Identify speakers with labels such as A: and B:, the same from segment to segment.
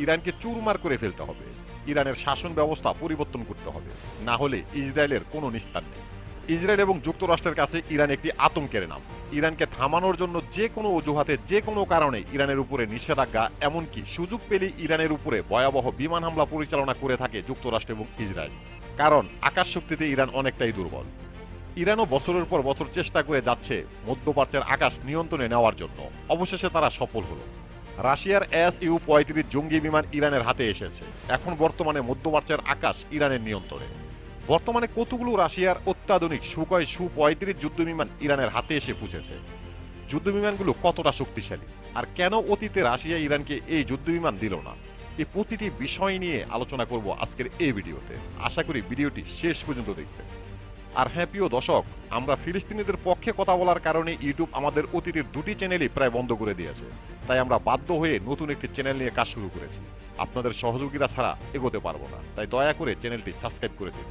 A: ইরানকে চুরমার করে ফেলতে হবে। ইরানের শাসন ব্যবস্থা পরিবর্তন করতে হবে। না হলে ইসরায়েলের কোনো নিস্তার নেই। ইসরায়েল এবং যুক্তরাষ্ট্রের কাছে ইরান একটি আতঙ্কের নাম। ইরানকে থামানোর জন্য যে কোনো অজুহাতে, যে কোনো কারণে ইরানের উপরে নিষেধাজ্ঞা, এমনকি সুযোগ পেলেই ইরানের উপরে ভয়াবহ বিমান হামলা পরিচালনা করে থাকে যুক্তরাষ্ট্র এবং ইসরায়েল। কারণ আকাশ শক্তিতে ইরান অনেকটাই দুর্বল। ইরানও বছরের পর বছর চেষ্টা করে যাচ্ছে মধ্যপ্রাচ্যের আকাশ নিয়ন্ত্রণে নেওয়ার জন্য। অবশেষে তারা সফল হলো। রাশিয়ার এস ইউ পঁয়ত্রিশ জঙ্গি বিমান ইরানের হাতে এসেছে। এখন বর্তমানে মধ্যপ্রাচ্যের আকাশ ইরানের নিয়ন্ত্রণে। বর্তমানে কতগুলো রাশিয়ার অত্যাধুনিক সুকয় সু পঁয়ত্রিশ যুদ্ধবিমান ইরানের হাতে এসে পৌঁছেছে? যুদ্ধবিমানগুলো কতটা শক্তিশালী? আর কেন অতীতে রাশিয়া ইরানকে এই যুদ্ধবিমান দিল না? এই প্রতিটি বিষয় নিয়ে আলোচনা করব আজকের এই ভিডিওতে। আশা করি ভিডিওটি শেষ পর্যন্ত দেখবেন। আর হ্যাঁ প্রিয় দর্শক, আমরা ফিলিস্তিনিদের পক্ষে কথা বলার কারণে ইউটিউব আমাদের অতীতের দুটি চ্যানেলই প্রায় বন্ধ করে দিয়েছে। তাই আমরা বাধ্য হয়ে নতুন একটি চ্যানেল নিয়ে কাজ শুরু করেছি। আপনাদের সহযোগিতা ছাড়া এগোতে পারব না। তাই দয়া করে চ্যানেলটি সাবস্ক্রাইব করে দিন।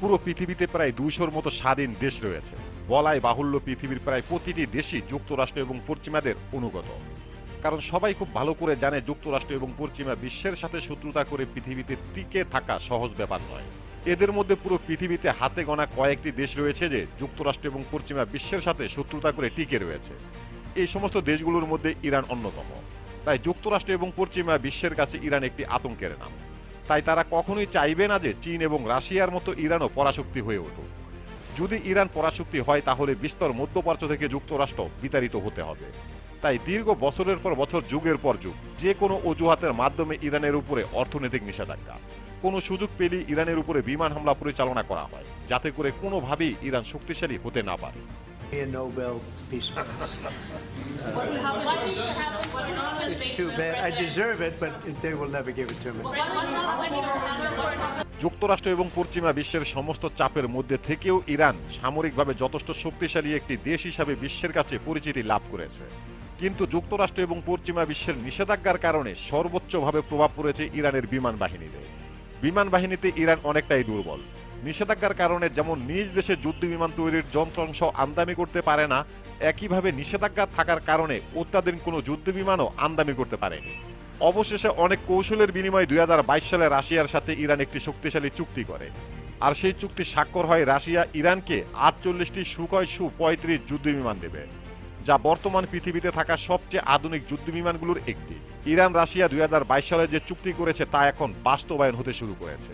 A: পুরো পৃথিবীতে প্রায় দুইশোর মতো স্বাধীন দেশ রয়েছে। বলাই বাহুল্য পৃথিবীর প্রায় প্রতিটি দেশই যুক্তরাষ্ট্র এবং পশ্চিমাদের অনুগত। কারণ সবাই খুব ভালো করে জানে যুক্তরাষ্ট্র এবং পশ্চিমা বিশ্বের সাথে শত্রুতা করে পৃথিবীতে টিকে থাকা সহজ ব্যাপার নয়। এদের মধ্যে পুরো পৃথিবীতে হাতে গোনা কয়েকটি দেশ রয়েছে যে যুক্তরাষ্ট্র এবং পশ্চিমা বিশ্বের সাথে শত্রুতা করে টিকে রয়েছে। এই সমস্ত দেশগুলোর মধ্যে ইরান অন্যতম। তাই যুক্তরাষ্ট্র এবং পশ্চিমা বিশ্বের কাছে ইরান একটি আতঙ্কের নাম। তাই তারা কখনোই চাইবে না যে চীন এবং রাশিয়ার মতো ইরানও পরাশক্তি হয়ে উঠুক। যদি ইরান পরাশক্তি হয়, তাহলে বিস্তর মধ্যপ্রাচ্য থেকে যুক্তরাষ্ট্র বিতাড়িত হতে হবে। তাই দীর্ঘ বছরের পর বছর যুগের পর যুগ যে কোনো অজুহাতের মাধ্যমে ইরানের উপরে অর্থনৈতিক নিষেধাজ্ঞা। কোনো সুযোগ পেলেই ইরানের উপরে বিমান হামলা পরিচালনা করা হয় যাতে করে কোনোভাবেই ইরান শক্তিশালী হতে না পারে? যুক্তরাষ্ট্র এবং পশ্চিমা বিশ্বের সমস্ত চাপের মধ্যে থেকেও ইরান সামরিকভাবে যথেষ্ট শক্তিশালী একটি দেশ হিসাবে বিশ্বের কাছে পরিচিতি লাভ করেছে। কিন্তু যুক্তরাষ্ট্র এবং পশ্চিমা বিশ্বের নিষেধাজ্ঞার কারণে সর্বোচ্চভাবে প্রভাব পড়েছে ইরানের বিমান বাহিনীতে। বিমান বাহিনীতে ইরান অনেকটাই দুর্বল। নিষেধাজ্ঞার কারণে যেমন নিজ দেশে যুদ্ধ বিমান তৈরির যন্ত্রাংশ আমদানি করতে পারে না, একইভাবে নিষেধাজ্ঞা থাকার কারণে অত্যাধুনিক কোনো যুদ্ধ বিমানও আমদানি করতে পারেনি। অবশেষে অনেক কৌশলের বিনিময়ে দুই হাজার বাইশ সালে রাশিয়ার সাথে ইরান একটি শক্তিশালী চুক্তি করে। আর সেই চুক্তি স্বাক্ষর হয় রাশিয়া ইরানকে আটচল্লিশটি সুকয় সু পঁয়ত্রিশ যুদ্ধ বিমান দেবে। যা বর্তমান পৃথিবীতে থাকা সবচেয়ে আধুনিক যুদ্ধ বিমানগুলোর একটি ইরান রাশিয়া দুই সালে যে চুক্তি করেছে তা এখন বাস্তবায়ন হতে শুরু করেছে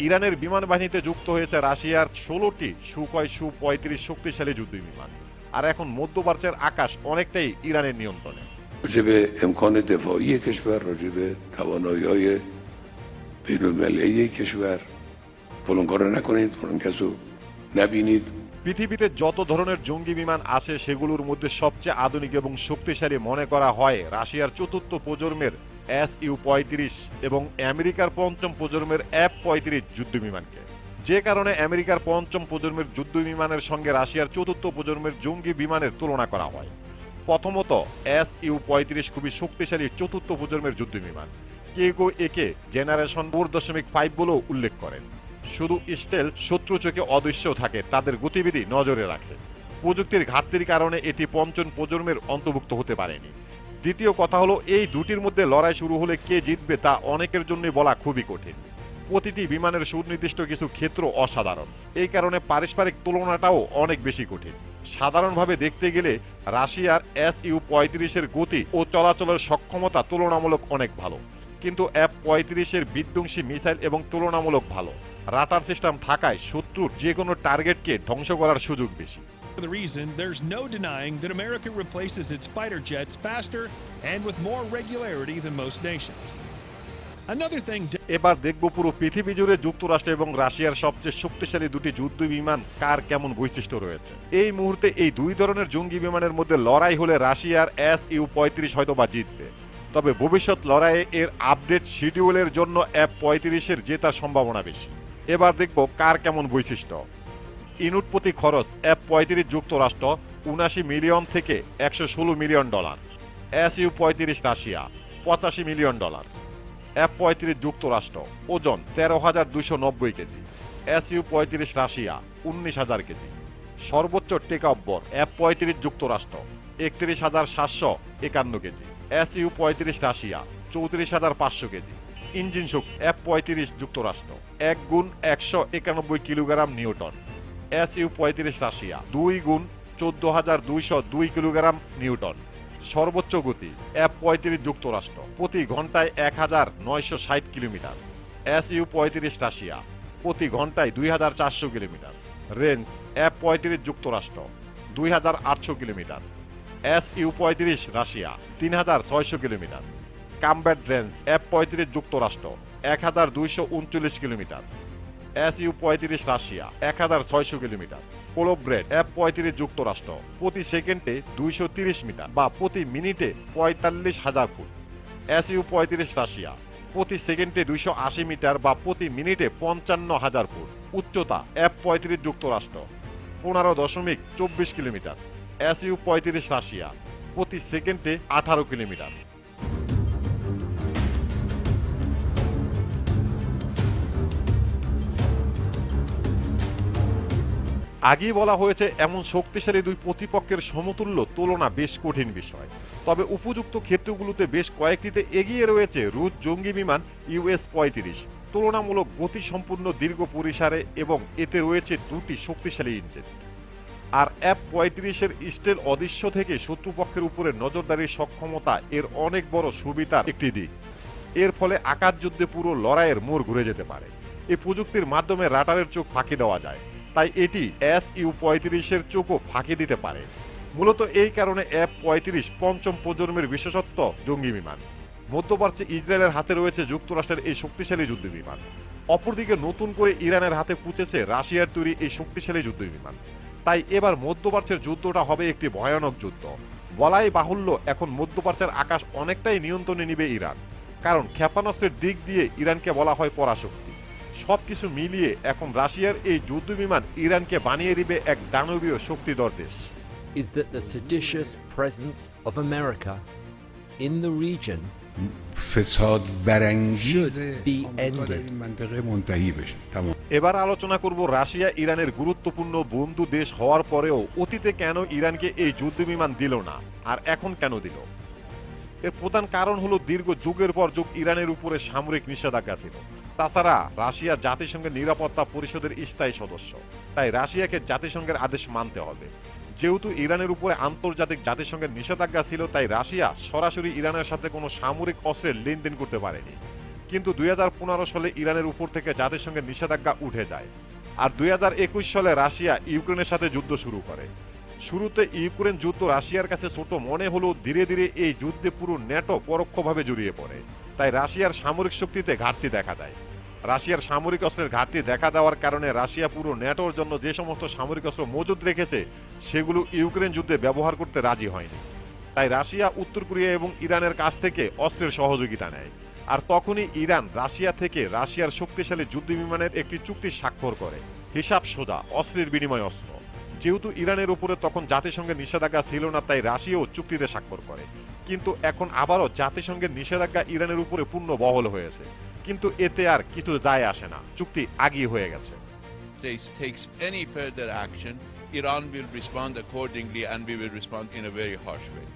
A: ইরানের বিমান বাহিনীতে যুক্ত হয়েছে রাশিয়ার ষোলোটি সুকয় সু পঁয়ত্রিশ শক্তিশালী যুদ্ধ বিমান আর এখন মধ্যপ্রাচ্যের আকাশ অনেকটাই ইরানের নিয়ন্ত্রণে
B: راجع به امکان دفاعی کشور راجع به توانایی های بین المللی کشور فلان کار رو نکنید فلان کس رو نبینید
A: পৃথিবীতে যত ধরনের জঙ্গি বিমান আছে, সেগুলোর মধ্যে সবচেয়ে আধুনিক এবং শক্তিশালী মনে করা হয় রাশিয়ার চতুর্থ প্রজন্মের এস ইউ পঁয়ত্রিশ এবং আমেরিকার পঞ্চম প্রজন্মের এফ পঁয়ত্রিশ যুদ্ধ বিমানকে যে কারণে আমেরিকার পঞ্চম প্রজন্মের যুদ্ধ বিমানের সঙ্গে রাশিয়ার চতুর্থ প্রজন্মের জঙ্গি বিমানের তুলনা করা হয়। প্রথমত, এস ইউ পঁয়ত্রিশ খুবই শক্তিশালী চতুর্থ প্রজন্মের যুদ্ধ বিমান কেউ কেউ একে জেনারেশন ফোর দশমিক ফাইভ বলেও উল্লেখ করেন। শুধু স্টেল শত্রু চোখে অদৃশ্য থাকে, তাদের গতিবিধি নজরে রাখে। প্রযুক্তির ঘাটতির কারণে এটি পঞ্চম প্রজন্মের অন্তর্ভুক্ত হতে পারেনি। দ্বিতীয় কথা হলো, এই দুটির মধ্যে লড়াই শুরু হলে কে জিতবে তা অনেকের জন্য বলা খুবই কঠিন। প্রতিটি বিমানের সুনির্দিষ্ট কিছু ক্ষেত্র অসাধারণ। এই কারণে পারস্পরিক তুলনাটাও অনেক বেশি কঠিন। সাধারণভাবে দেখতে গেলে, রাশিয়ার এস ইউ পঁয়ত্রিশের গতি ও চলাচলের সক্ষমতা তুলনামূলক অনেক ভালো। কিন্তু এফ পঁয়ত্রিশের বিধ্বংসী মিসাইল এবং তুলনামূলক ভালো। রাটার সিস্টেম থাকায় শত্রুর যে কোনো টার্গেটকে ধ্বংস করার সুযোগ বেশি।
C: For the reason, there's no denying that America replaces its fighter jets faster and with more regularity than most nations. Another thing
A: এবার দেখব পুরো পৃথিবী জুড়ে যুক্তরাষ্ট্র এবং রাশিয়ার সবচেয়ে শক্তিশালী দুটি যুদ্ধ বিমান কার কেমন বৈশিষ্ট্য রয়েছে। এই মুহূর্তে এই দুই ধরনের জঙ্গি বিমানের মধ্যে লড়াই হলে রাশিয়ার এস ইউ পঁয়ত্রিশ হয়তো বা জিতবে। তবে ভবিষ্যৎ লড়াইয়ে এর আপডেট শিডিউলের জন্য এফ পঁয়ত্রিশের জেতার সম্ভাবনা বেশি। এবার দেখব কার কেমন বৈশিষ্ট্য। ইউনিট প্রতি খরচ এফ পঁয়ত্রিশ যুক্তরাষ্ট্র উনাশি মিলিয়ন থেকে একশো ষোলো মিলিয়ন ডলার। এস ইউ পঁয়ত্রিশ রাশিয়া, পঁচাশি মিলিয়ন ডলার। এফ পঁয়ত্রিশ যুক্তরাষ্ট্র, ওজন তেরো হাজার দুশো নব্বই কেজি। এস ইউ পঁয়ত্রিশ রাশিয়া, উনিশ হাজার কেজি। সর্বোচ্চ টেকআব্বর এফ পঁয়ত্রিশ যুক্তরাষ্ট্র, একত্রিশ হাজার সাতশো একান্ন কেজি। এস ইউ পঁয়ত্রিশ রাশিয়া, চৌত্রিশ হাজার পাঁচশো কেজি। ইঞ্জিন সুখ এফ পঁয়ত্রিশ যুক্তরাষ্ট্র, এক গুণ একশো একানব্বই কিলোগ্রাম নিউটন এস ইউ পঁয়ত্রিশ রাশিয়া, দুই গুণ চোদ্দ হাজার দুইশো দুই কিলোগ্রাম নিউটন। সর্বোচ্চ গতি এফ পঁয়ত্রিশ যুক্তরাষ্ট্র, প্রতি ঘন্টায় এক হাজার নয়শো ষাট কিলোমিটার। এস ইউ পঁয়ত্রিশ রাশিয়া, প্রতি ঘন্টায় দুই হাজার চারশো কিলোমিটার। রেঞ্জ এফ পঁয়ত্রিশ যুক্তরাষ্ট্র, দুই হাজার আটশো কিলোমিটার। এস ইউ পঁয়ত্রিশ রাশিয়া, তিন হাজার ছয়শো কিলোমিটার। কামব্যাট রেঞ্জ এফ পঁয়ত্রিশ যুক্তরাষ্ট্র, এক হাজার দুইশো উনচল্লিশ কিলোমিটার। এস ইউ পঁয়ত্রিশ রাশিয়া, এক হাজার ছয়শো কিলোমিটার। কোলোব্রেড এফ পঁয়ত্রিশ যুক্তরাষ্ট্র, প্রতি সেকেন্ডে দুইশো তিরিশ মিটার বা প্রতি মিনিটে পঁয়তাল্লিশ হাজার ফুট। এস ইউ পঁয়ত্রিশ রাশিয়া, প্রতি সেকেন্ডে দুইশো আশি মিটার বা প্রতি মিনিটে পঞ্চান্ন হাজার ফুট। উচ্চতা এফ পঁয়ত্রিশ যুক্তরাষ্ট্র, পনেরো দশমিক চব্বিশ কিলোমিটার। এস ইউ পঁয়ত্রিশ রাশিয়া, প্রতি সেকেন্ডে আঠারো কিলোমিটার। আগেই বলা হয়েছে, এমন শক্তিশালী দুই প্রতিপক্ষের সমতুল্য তুলনা বেশ কঠিন বিষয়। তবে উপযুক্ত ক্ষেত্রগুলোতে বেশ কয়েকটিতে এগিয়ে রয়েছে রুশ জঙ্গি বিমান ইউএস পঁয়ত্রিশ। তুলনামূলক গতিসম্পন্ন দীর্ঘ পরিসারে এবং এতে রয়েছে দুটি শক্তিশালী ইঞ্জিন। আর অ্যাপ পঁয়ত্রিশের স্টেল অদৃশ্য থেকে শত্রুপক্ষের উপরে নজরদারির সক্ষমতা এর অনেক বড় সুবিধার একটি দিক। এর ফলে আকাশ যুদ্ধে পুরো লড়াইয়ের মোড় ঘুরে যেতে পারে। এই প্রযুক্তির মাধ্যমে রাটারের চোখ ফাঁকি দেওয়া যায়। তাই এটি এস ইউ পঁয়ত্রিশের চোখও ফাঁকি দিতে পারে। মূলত এই কারণে অ্যাপ পঁয়ত্রিশ পঞ্চম প্রজন্মের বিশেষত্ব জঙ্গি বিমান। মধ্যপ্রাচ্যে ইসরায়েলের হাতে রয়েছে যুক্তরাষ্ট্রের এই শক্তিশালী যুদ্ধ বিমান। অপরদিকে নতুন করে ইরানের হাতে পুঁচেছে রাশিয়ার তৈরি এই শক্তিশালী যুদ্ধ বিমান। তাই এবার মধ্যপ্রাচ্যের যুদ্ধটা হবে একটি ভয়ানক যুদ্ধ। বলাই বাহুল্য, এখন মধ্যপ্রাচ্যের আকাশ অনেকটাই নিয়ন্ত্রণে নিবে ইরান। কারণ ক্ষেপণাস্ত্রের দিক দিয়ে ইরানকে বলা হয় পরাশক্তি। সব কিছু মিলিয়ে এখন রাশিয়ার এই যুদ্ধ বিমান ইরানকে বানিয়ে দিবে এক দানবীয় শক্তিধর দেশ।
D: Is that the seditious presence of America in the region
A: এবার আলোচনা করব রাশিয়া ইরানের গুরুত্বপূর্ণ বন্ধু দেশ হওয়ার পরেও অতীতে কেন ইরানকে এই যুদ্ধ বিমান দিল না আর এখন কেন দিল? এর প্রধান কারণ হলো দীর্ঘ যুগের পর যুগ ইরানের উপরে সামরিক নিষেধাজ্ঞা ছিল। তাছাড়া রাশিয়া জাতিসংঘের নিরাপত্তা পরিষদের স্থায়ী সদস্য। তাই রাশিয়াকে জাতিসংঘের আদেশ মানতে হবে। যেহেতু ইরানের উপরে আন্তর্জাতিক জাতিসংঘের নিষেধাজ্ঞা ছিল, তাই রাশিয়া সরাসরি ইরানের সাথে কোনো সামরিক অস্ত্রের লেনদেন করতে পারেনি। কিন্তু দুই সালে ইরানের উপর থেকে জাতিসংঘের নিষেধাজ্ঞা উঠে যায়। আর দুই হাজার একুশ সালে রাশিয়া ইউক্রেনের সাথে যুদ্ধ শুরু করে। শুরুতে ইউক্রেন যুদ্ধ রাশিয়ার কাছে ছোট মনে হলেও ধীরে ধীরে এই যুদ্ধে পুরো ন্যাটো পরোক্ষভাবে জড়িয়ে পড়ে। তাই রাশিয়ার সামরিক শক্তিতে ঘাটতি দেখা দেয়। রাশিয়ার সামরিক অস্ত্রের ঘাটতি দেখা দেওয়ার কারণে রাশিয়া পুরো ন্যাটোর জন্য যে সমস্ত সামরিক অস্ত্র মজুদ রেখেছে, সেগুলো ইউক্রেন যুদ্ধে ব্যবহার করতে রাজি হয়নি। তাই রাশিয়া উত্তর কোরিয়া এবং ইরানের কাছ থেকে অস্ত্রের সহযোগিতা নেয়। আর তখনই ইরান রাশিয়া থেকে রাশিয়ার শক্তিশালী যুদ্ধ বিমানের একটি চুক্তি স্বাক্ষর করে। হিসাব সোজা, অস্ত্রের বিনিময় অস্ত্র। যেহেতু ইরানের উপরে তখন জাতিসংঘের নিষেধাজ্ঞা ছিল না তাই রাশিয়াও চুক্তিতে স্বাক্ষর করে। কিন্তু এখন আবারও জাতিসংঘের নিষেধাজ্ঞা ইরানের উপরে পূর্ণ বহল হয়েছে। কিন্তু এতে আর কিছু যায় আসে না। চুক্তি আগেই হয়ে গেছে।
E: States takes any further action, Iran will respond accordingly and we will respond in a very harsh way.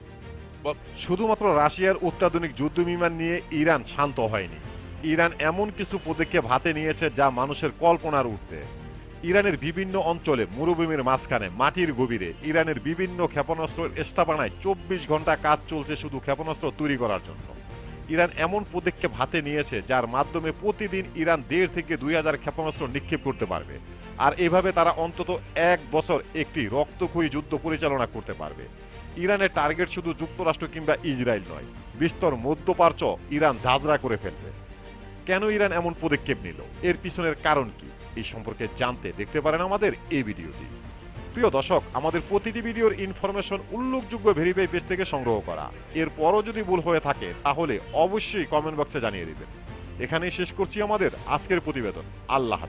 A: শুধুমাত্র রাশিয়ার অত্যাধুনিক যুদ্ধ বিমান নিয়ে ইরান শান্ত হয়নি। ইরান এমন কিছু পদক্ষেপ হাতে নিয়েছে যা মানুষের কল্পনার ঊর্ধ্বে। ইরানের বিভিন্ন অঞ্চলে মরুভূমির মাঝখানে মাটির গভীরে ইরানের বিভিন্ন ক্ষেপণাস্ত্রের স্থাপনায় চব্বিশ ঘণ্টা কাজ চলছে শুধু ক্ষেপণাস্ত্র তৈরি করার জন্য। ইরান এমন পদক্ষেপ হাতে নিয়েছে যার মাধ্যমে প্রতিদিন ইরান দেড় থেকে দুই হাজার ক্ষেপণাস্ত্র নিক্ষেপ করতে পারবে। আর এভাবে তারা অন্তত এক বছর একটি রক্তক্ষয়ী যুদ্ধ পরিচালনা করতে পারবে। ইরানের টার্গেট শুধু যুক্তরাষ্ট্র কিংবা ইসরায়েল নয়, বিস্তর মধ্যপ্রাচ্য ইরান ঝাঁঝরা করে ফেলবে। কেন ইরান এমন পদক্ষেপ নিল? এর পিছনের কারণ কি? এই সম্পর্কে জানতে দেখতে পারেন আমাদের এই ভিডিওটি। প্রিয় দর্শক, আমাদের প্রতিটি ভিডিওর ইনফরমেশন উল্লেখযোগ্য ভেরিফাই পেজ থেকে সংগ্রহ করা। এরপরও যদি ভুল হয়ে থাকে, তাহলে অবশ্যই কমেন্ট বক্সে জানিয়ে দেবেন। এখানেই শেষ করছি আমাদের আজকের প্রতিবেদন। আল্লাহ